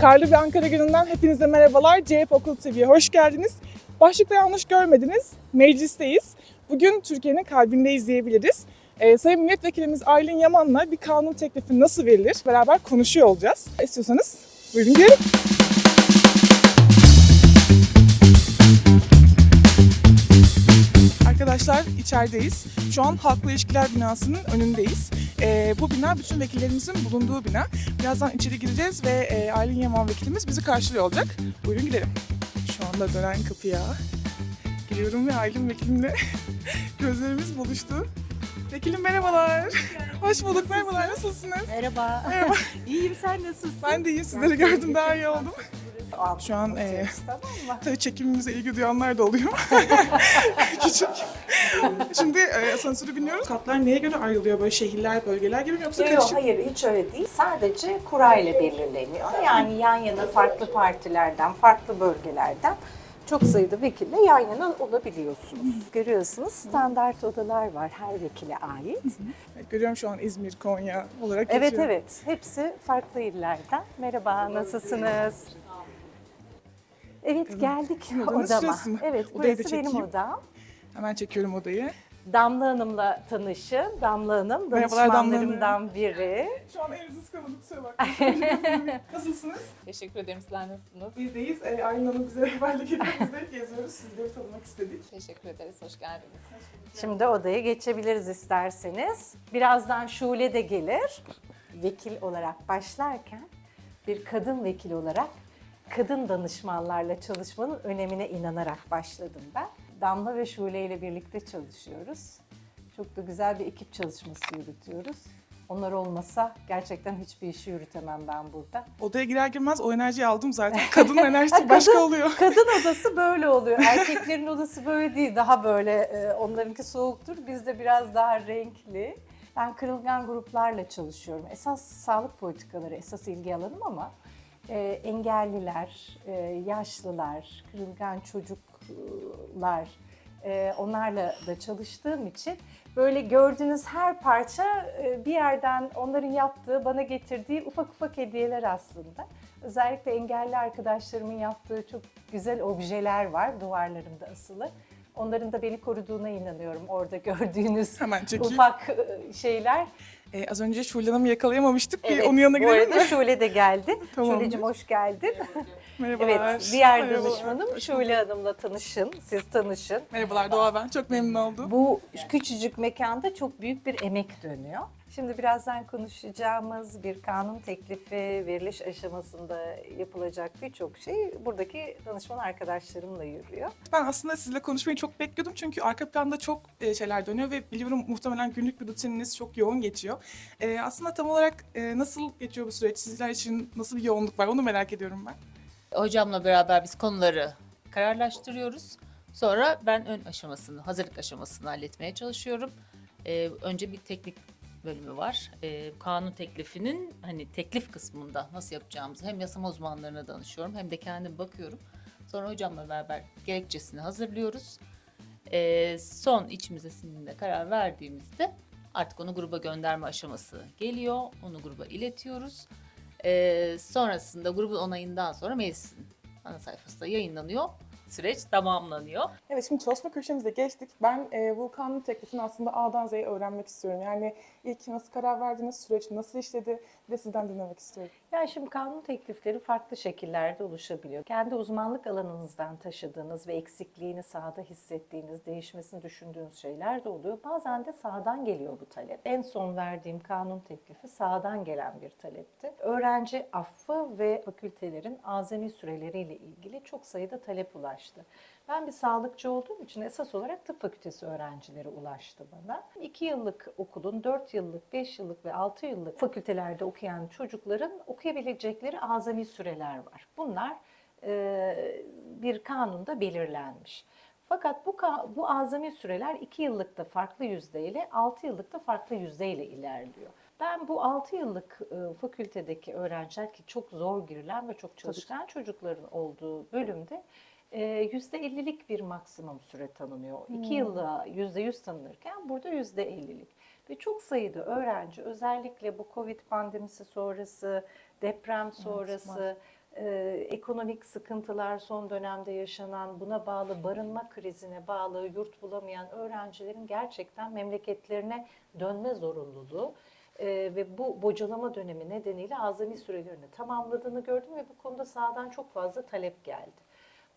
Karlı bir Ankara gününden hepinize merhabalar. CHP Okul TV'ye hoş geldiniz. Başlıkta yanlış görmediniz. Meclisteyiz. Bugün Türkiye'nin kalbindeyiz diyebiliriz. Ee, Sayın Milletvekilimiz Aylin Yaman'la bir kanun teklifi nasıl verilir beraber konuşuyor olacağız. İstiyorsanız buyurun girelim. Arkadaşlar içerideyiz. Şu an Halkla İlişkiler Binası'nın önündeyiz. Ee, bu bina bütün vekillerimizin bulunduğu bina. Birazdan içeri gireceğiz ve e, Aylin Yaman vekilimiz bizi karşılıyor olacak. Buyurun gidelim. Şu anda dönen kapıya giriyorum ve Aylin vekilimle gözlerimiz buluştu. Vekilim merhabalar. Hoş bulduk. Merhabalar. Nasılsınız? Merhaba. Merhaba. İyiyim sen nasılsın? Ben de iyiyim. Sizleri gördüm daha iyi oldum. Şu an, e? Tabii çekimimize ilgi duyanlar da oluyor. Küçük. Şimdi e, asansörü biniyoruz. Katlar neye göre ayrılıyor? Böyle şehirler, bölgeler gibi mi yoksa Yok karışık? hayır hiç öyle değil. Sadece kura ile belirleniyor. Yani yan yana farklı partilerden, farklı bölgelerden çok sayıda vekille yan yana olabiliyorsunuz. Görüyorsunuz standart odalar var her vekile ait. Evet, görüyorum şu an İzmir, Konya olarak Evet geçiyor. evet hepsi farklı illerden. Merhaba nasılsınız? Evet geldik odama. mı? Evet Odayı da burası benim çekeyim. odam. Hemen çekiyorum odayı. Damla Hanım'la tanışın. Damla Hanım Merhabalar Damla Hanım. danışmanlarımdan biri. Şu an elinizi sıkamadım kusura bakmayın. Nasılsınız? Teşekkür ederim. Sizler nasılsınız? Bizdeyiz. E, Aylin Hanım bize haberlik ediyor. Biz de geziyoruz. Sizleri tanımak istedik. Teşekkür ederiz. Hoş geldiniz. Şimdi odaya geçebiliriz isterseniz. Birazdan Şule de gelir. Vekil olarak başlarken bir kadın vekil olarak kadın danışmanlarla çalışmanın önemine inanarak başladım ben. Damla ve Şule ile birlikte çalışıyoruz. Çok da güzel bir ekip çalışması yürütüyoruz. Onlar olmasa gerçekten hiçbir işi yürütemem ben burada. Odaya girer girmez o enerjiyi aldım zaten. Kadın enerjisi başka oluyor. Kadın odası böyle oluyor. Erkeklerin odası böyle değil. Daha böyle e, onlarınki soğuktur. Bizde biraz daha renkli. Ben kırılgan gruplarla çalışıyorum. Esas sağlık politikaları esas ilgi alanım ama e, engelliler, e, yaşlılar, kırılgan çocuklar e, onlarla da çalıştığım için böyle gördüğünüz her parça e, bir yerden onların yaptığı, bana getirdiği ufak ufak hediyeler aslında. Özellikle engelli arkadaşlarımın yaptığı çok güzel objeler var duvarlarımda asılı. Onların da beni koruduğuna inanıyorum orada gördüğünüz Hemen çekeyim. ufak şeyler. E, az önce Şule Hanım'ı yakalayamamıştık. Bir Evet, onun yanına bu gidelim arada mi? Şule de geldi. Tamamdır. Şule'cim hoş geldin. Merhabalar. evet, diğer Merhabalar. danışmanım Şule Hanım'la tanışın, siz tanışın. Merhabalar Doğa ben. Çok memnun oldum. Bu küçücük mekanda çok büyük bir emek dönüyor. Şimdi birazdan konuşacağımız bir kanun teklifi, veriliş aşamasında yapılacak birçok şey buradaki danışman arkadaşlarımla yürüyor. Ben aslında sizinle konuşmayı çok bekliyordum çünkü arka planda çok e, şeyler dönüyor ve biliyorum muhtemelen günlük bir rutininiz çok yoğun geçiyor. E, aslında tam olarak e, nasıl geçiyor bu süreç? Sizler için nasıl bir yoğunluk var? Onu merak ediyorum ben. Hocamla beraber biz konuları kararlaştırıyoruz. Sonra ben ön aşamasını, hazırlık aşamasını halletmeye çalışıyorum. Ee, önce bir teknik bölümü var. Ee, kanun teklifinin hani teklif kısmında nasıl yapacağımızı hem yasama uzmanlarına danışıyorum hem de kendim bakıyorum. Sonra hocamla beraber gerekçesini hazırlıyoruz. Ee, son içimize sindiğinde karar verdiğimizde artık onu gruba gönderme aşaması geliyor. Onu gruba iletiyoruz. Ee, sonrasında grubun onayından sonra meclisin ana sayfasında yayınlanıyor. Süreç tamamlanıyor. Evet şimdi çalışma köşemize geçtik. Ben e, bu kanun teklifini aslında A'dan Z'ye öğrenmek istiyorum. Yani ilk nasıl karar verdiniz, süreç nasıl işledi de sizden dinlemek istiyorum. Yani şimdi kanun teklifleri farklı şekillerde oluşabiliyor. Kendi uzmanlık alanınızdan taşıdığınız ve eksikliğini sahada hissettiğiniz, değişmesini düşündüğünüz şeyler de oluyor. Bazen de sağdan geliyor bu talep. En son verdiğim kanun teklifi sağdan gelen bir talepti. Öğrenci affı ve fakültelerin azami süreleriyle ilgili çok sayıda talep ulaştı. Ben bir sağlıkçı olduğum için esas olarak tıp fakültesi öğrencileri ulaştı bana. 2 yıllık okulun 4 yıllık, 5 yıllık ve 6 yıllık fakültelerde okuyan çocukların okuyabilecekleri azami süreler var. Bunlar e, bir kanunda belirlenmiş. Fakat bu, bu azami süreler 2 yıllıkta farklı yüzdeyle, 6 yıllıkta farklı yüzdeyle ilerliyor. Ben bu 6 yıllık e, fakültedeki öğrenciler ki çok zor girilen ve çok çalışkan çocukların olduğu bölümde %50'lik bir maksimum süre tanınıyor. 2 yılda %100 tanınırken burada %50'lik. Ve çok sayıda öğrenci özellikle bu Covid pandemisi sonrası, deprem sonrası, Ee, ekonomik sıkıntılar son dönemde yaşanan, buna bağlı barınma krizine bağlı yurt bulamayan öğrencilerin gerçekten memleketlerine dönme zorunluluğu e, ve bu bocalama dönemi nedeniyle azami sürelerini tamamladığını gördüm ve bu konuda sahadan çok fazla talep geldi.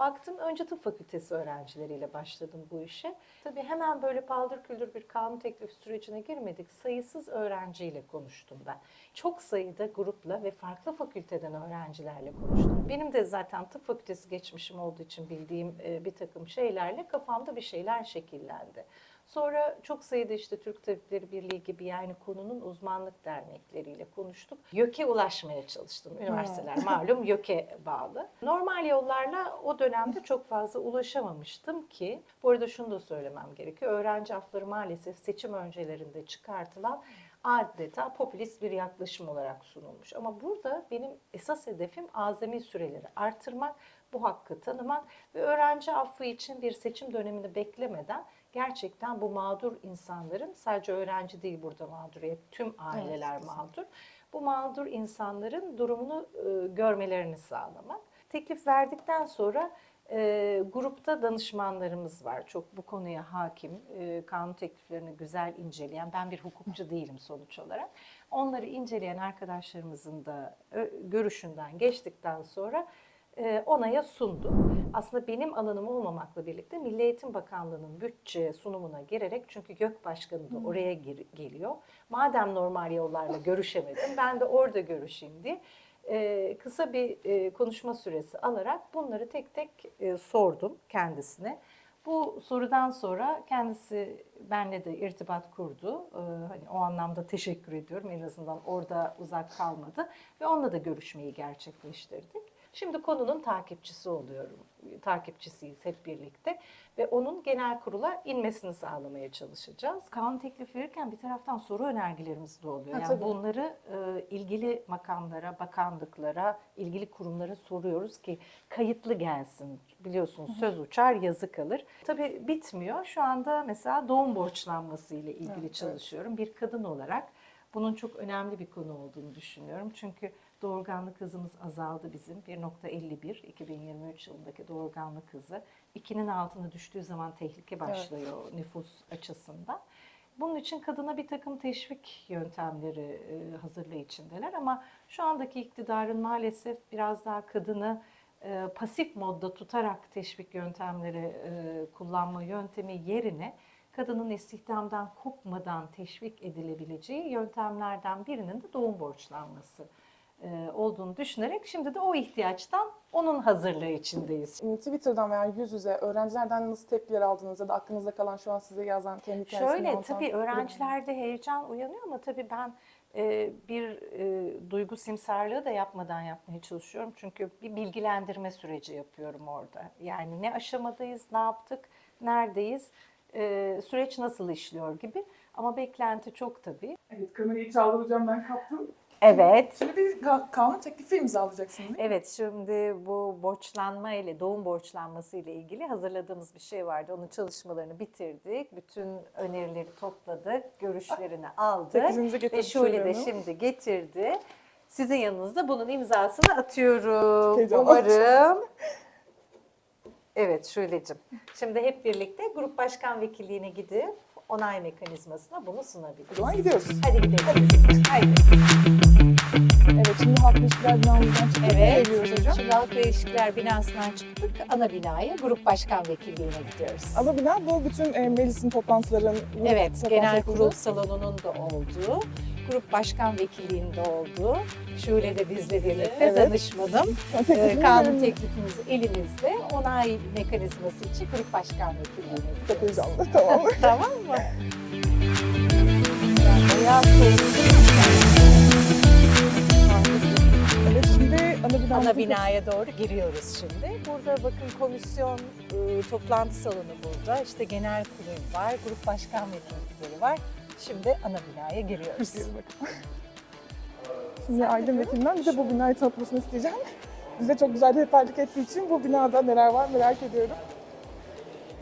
Baktım önce tıp fakültesi öğrencileriyle başladım bu işe. Tabii hemen böyle paldır küldür bir kanun teklifi sürecine girmedik. Sayısız öğrenciyle konuştum ben. Çok sayıda grupla ve farklı fakülteden öğrencilerle konuştum. Benim de zaten tıp fakültesi geçmişim olduğu için bildiğim bir takım şeylerle kafamda bir şeyler şekillendi. Sonra çok sayıda işte Türk Tabipleri Birliği gibi yani konunun uzmanlık dernekleriyle konuştuk. YÖK'e ulaşmaya çalıştım. Üniversiteler malum YÖK'e bağlı. Normal yollarla o dönemde çok fazla ulaşamamıştım ki, bu arada şunu da söylemem gerekiyor. Öğrenci afları maalesef seçim öncelerinde çıkartılan adeta popülist bir yaklaşım olarak sunulmuş. Ama burada benim esas hedefim azami süreleri artırmak, bu hakkı tanımak ve öğrenci affı için bir seçim dönemini beklemeden gerçekten bu mağdur insanların sadece öğrenci değil burada mağduriyet tüm aileler kesinlikle. mağdur. Bu mağdur insanların durumunu e, görmelerini sağlamak. Teklif verdikten sonra e, grupta danışmanlarımız var. Çok bu konuya hakim, e, kanun tekliflerini güzel inceleyen, ben bir hukukçu değilim sonuç olarak. Onları inceleyen arkadaşlarımızın da görüşünden geçtikten sonra onaya sundum. Aslında benim alanım olmamakla birlikte Milli Eğitim Bakanlığı'nın bütçe sunumuna girerek çünkü GÖK Başkanı da oraya gir- geliyor. Madem normal yollarla görüşemedim ben de orada görüşeyim diye e, kısa bir e, konuşma süresi alarak bunları tek tek e, sordum kendisine. Bu sorudan sonra kendisi benle de irtibat kurdu. Ee, hani o anlamda teşekkür ediyorum. En azından orada uzak kalmadı ve onunla da görüşmeyi gerçekleştirdik. Şimdi konunun takipçisi oluyorum. Takipçisiyiz hep birlikte ve onun genel kurula inmesini sağlamaya çalışacağız. Kanun teklifi verirken bir taraftan soru önergelerimiz de oluyor. Ha, yani tabii. bunları e, ilgili makamlara, bakanlıklara, ilgili kurumlara soruyoruz ki kayıtlı gelsin. Biliyorsunuz söz uçar, yazı kalır. Tabii bitmiyor. Şu anda mesela doğum borçlanması ile ilgili Evet, evet. çalışıyorum. Bir kadın olarak bunun çok önemli bir konu olduğunu düşünüyorum. Çünkü doğurganlık hızımız azaldı bizim. 1.51 2023 yılındaki doğurganlık hızı. 2'nin altına düştüğü zaman tehlike başlıyor nüfus açısından. Bunun için kadına bir takım teşvik yöntemleri e, hazırlığı içindeler ama şu andaki iktidarın maalesef biraz daha kadını e, pasif modda tutarak teşvik yöntemleri e, kullanma yöntemi yerine kadının istihdamdan kopmadan teşvik edilebileceği yöntemlerden birinin de doğum borçlanması olduğunu düşünerek şimdi de o ihtiyaçtan onun hazırlığı içindeyiz. Twitter'dan veya yüz yüze öğrencilerden nasıl tepkiler aldınız ya da aklınızda kalan şu an size yazan kendi hikayesini Şöyle tabii öğrencilerde heyecan uyanıyor ama tabii ben e, bir e, duygu simsarlığı da yapmadan yapmaya çalışıyorum. Çünkü bir bilgilendirme süreci yapıyorum orada. Yani ne aşamadayız, ne yaptık, neredeyiz, e, süreç nasıl işliyor gibi. Ama beklenti çok tabii. Evet kamerayı çaldıracağım ben kaptım. Evet. Şimdi bir ka- kanun teklifi imzalayacaksın değil mi? Evet şimdi bu borçlanma ile doğum borçlanması ile ilgili hazırladığımız bir şey vardı. Onun çalışmalarını bitirdik. Bütün önerileri topladık, görüşlerini aldık. Teklifimizi Ve Şule de şimdi getirdi. Sizin yanınızda bunun imzasını atıyorum. Heyecanlı. Umarım. Evet Şule'cim. Şimdi hep birlikte grup başkan vekilliğine gidip onay mekanizmasına bunu O sunabiliriz. zaman gidiyoruz. Hadi gidelim. Haydi. Evet şimdi halk ilişkiler binamızdan çıktık. Evet. Hocam? Şimdi Halk İlişkiler binasından çıktık. Ana binaya grup başkan vekilliğine gidiyoruz. Ana bina bu bütün e, meclisin toplantıların Evet, genel kurul salonunun da olduğu, grup başkan vekilliğinde olduğu, Şule de bizle birlikte Evet. danışmadım. Ee, kanun teklifimiz elimizde. Onay mekanizması için grup başkan vekilliğine Çok gidiyoruz. heyecanlı. Tamam. tamam mı? Bayağı soğuk. Ana binaya doğru giriyoruz şimdi. Burada bakın komisyon e, toplantı salonu burada. İşte genel kurul var, grup başkan vekillikleri var. Şimdi ana binaya giriyoruz. Şimdi Aydın Vekilinden bir de bu binayı tanıtmasını isteyeceğim. Bize çok güzel rehberlik ettiği için bu binada neler var merak ediyorum.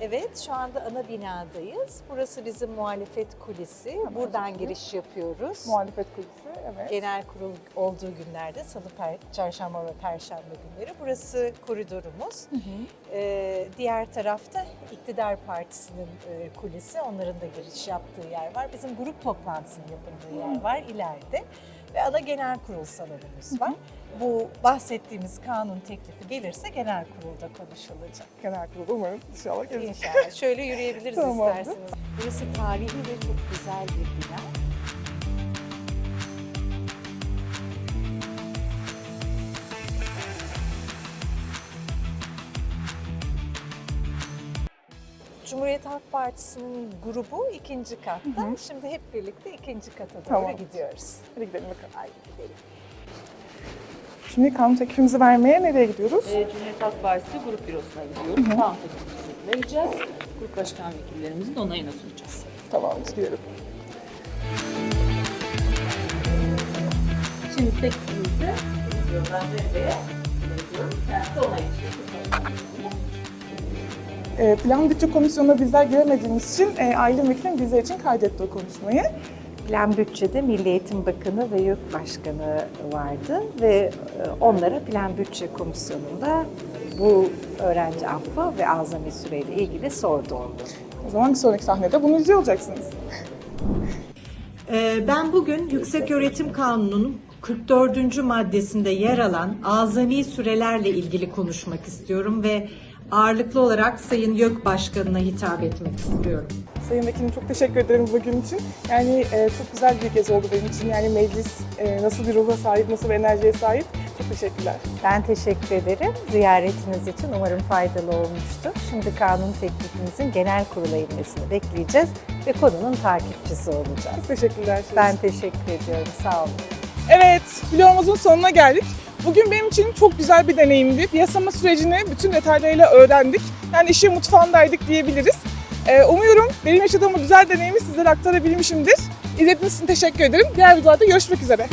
Evet, şu anda ana binadayız. Burası bizim muhalefet kulisi. Buradan giriş yapıyoruz. Muhalefet kulisi, evet. Genel kurul olduğu günlerde salı, per- çarşamba ve perşembe günleri. Burası koridorumuz. Ee, diğer tarafta iktidar partisinin e, kulisi. Onların da giriş yaptığı yer var. Bizim grup toplantısının yapıldığı yer var ileride. Ve ana genel kurul salonumuz var. Bu bahsettiğimiz kanun teklifi gelirse genel kurulda konuşulacak. Genel kurulu umarım inşallah gelir. İnşallah. Şöyle yürüyebiliriz Tamamdır. isterseniz. Burası tarihi ve çok güzel bir bina. Cumhuriyet Halk Partisi'nin grubu ikinci katta. Şimdi hep birlikte ikinci kata doğru Tamam. gidiyoruz. Hadi gidelim bakalım. Haydi gidelim. Şimdi kanun teklifimizi vermeye nereye gidiyoruz? Ee, Cumhuriyet Halk Partisi grup bürosuna gidiyoruz. Kanun teklifimizi vereceğiz. Grup başkan vekillerimizin onayına sunacağız. Tamam, gidelim. Şimdi teklifimizi gidiyorlar devreye. iletiyoruz. Kendisi onay için. Plan Bütçe Komisyonu'na bizler giremediğimiz için e, Aylin Vekilim bizler için kaydetti o konuşmayı. Plan Bütçe'de Milli Eğitim Bakanı ve YÖK Başkanı vardı ve e, onlara Plan Bütçe Komisyonu'nda bu öğrenci affı ve azami süreyle ilgili sordu. O zaman bir sonraki sahnede bunu izliyor olacaksınız. Ee, Ben bugün Yükseköğretim Kanunu'nun 44. maddesinde yer alan azami sürelerle ilgili konuşmak istiyorum ve ağırlıklı olarak Sayın YÖK Başkanı'na hitap etmek istiyorum. Sayın Vekilim çok teşekkür ederim bugün için. Yani e, çok güzel bir gezi oldu benim için. Yani meclis e, nasıl bir ruha sahip, nasıl bir enerjiye sahip. Çok teşekkürler. Ben teşekkür ederim ziyaretiniz için. Umarım faydalı olmuştur. Şimdi kanun teklifimizin genel kurula inmesini bekleyeceğiz ve konunun takipçisi olacağız. Çok teşekkürler. Ben teşekkür ediyorum. Sağ olun. Evet, vlogumuzun sonuna geldik. Bugün benim için çok güzel bir deneyimdi. Yasama sürecini bütün detaylarıyla öğrendik. Yani işin mutfağındaydık diyebiliriz. Ee, umuyorum benim yaşadığım bu güzel deneyimi sizlere aktarabilmişimdir. İzlediğiniz için teşekkür ederim. Diğer videolarda görüşmek üzere.